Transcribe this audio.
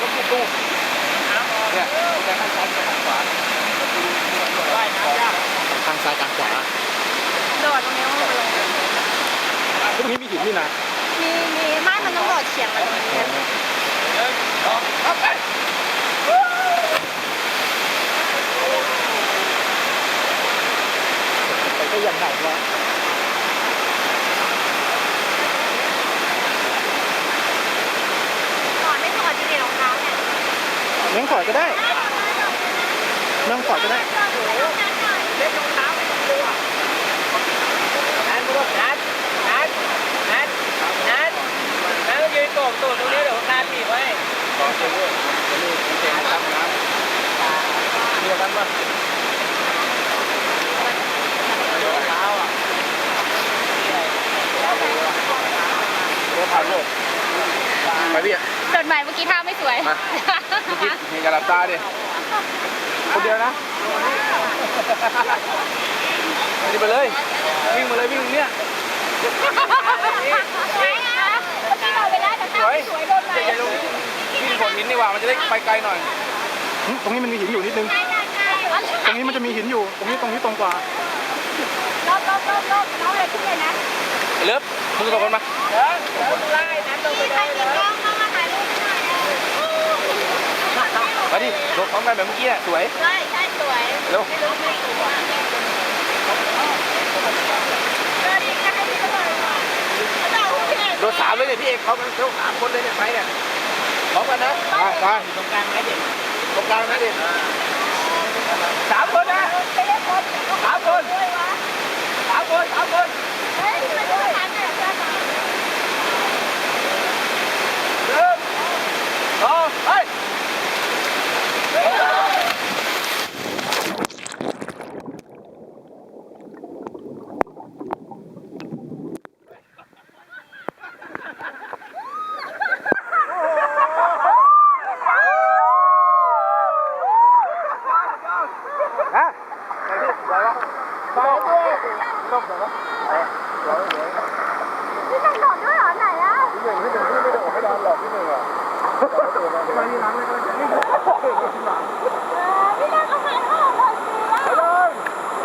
รถตู้เนี่ยแต่ข้างซ้ายกับข้างขวาว่ายน้ำยากทางซ้ายทางขวาโดดตรงนี้มันลงตรงนี้มีหินนี่นะมีมีไม่มันต้องโดดเฉียงมาตรงนี้ไปไปก็ยังไหนวะ ก่อนไม่ถอดจริงๆรองเท้าเนี่ย นั่ งขอดก็ได้ นั่งขอดก็ได้เล็กรองเท้าไม่ต้องกลัวนัดมึงนัดนัดนัดนัดนัดก็ยืนโก่งตูดตรงนี้เดี๋ยวนาทีไว้ลองเชื่อด้วยนี่เจ๋งทำน้ำเรียกกันว่าเท้าอะตัวผ่านโลก ไปพี่โดดใหม่เมื่อกี้ท่าไม่สวยมาเมื่อกี้เห็นกระลับตาดิคนเดียวนะนี่ไปเลยวิ่งมาเลยวิ่งเนี่ยไหนอะเมื่อกี้เราไปได้แต่ท่าไม่สวยโดนไหมอย่าลงวิ่งผลหินดีกว่ามันจะได้ไปไกลหน่อยหึตรงนี้มันมีหินอยู่นิดนึงใช่ใช่ใช่ตรงนี้มันจะมีหินอยู่ ตรงนี้ตรงนี้ตรงกว่ารอบรอบรอบรอบน้องเลยขึ้นเลยนะไอ้เลิฟมึงสองคนมาเดี๋ยวเดี๋ยวไล่นั้นลงไปมีใครมีกล้องเข้า มาถ่ายรูปหน่อยมาดิโดดพร้อมกันแบบเมื่อกี้อะสวย ใช่ใช่สวยเร็ว ไม่รู้ไม่รู้อะเออดีก็ให้พี่เขาหน่อยว่ะเขาจะเอาพี่เอกโดดสามเลยเนี่ยพี่เอกเขามันเท่าสามคนเลยเนี่ยไปเนี่ยพร้อมกันนะได้ได้ตรงกลางนะเด็กตรงกลางนะเด็กสามคนนะไม่ได้คนสามคนด้วยวะ สามคนสามคน เฮ้ยทำไมต้องทำเนี่ยเพื่อนเรา หนึ่งสองเฮ้ย ฮะไหนพี่ไหนวะไปด้วยต้องไหนวะไหนไหนไหนพี่ต้องโดดด้วยเหรอไหนอะพี่หนึ่งพี่หนึ่งพี่ไม่ได้ออกไม่นานหรอกพี่หนึ่งอะไปที่ร้านเลยก็ได้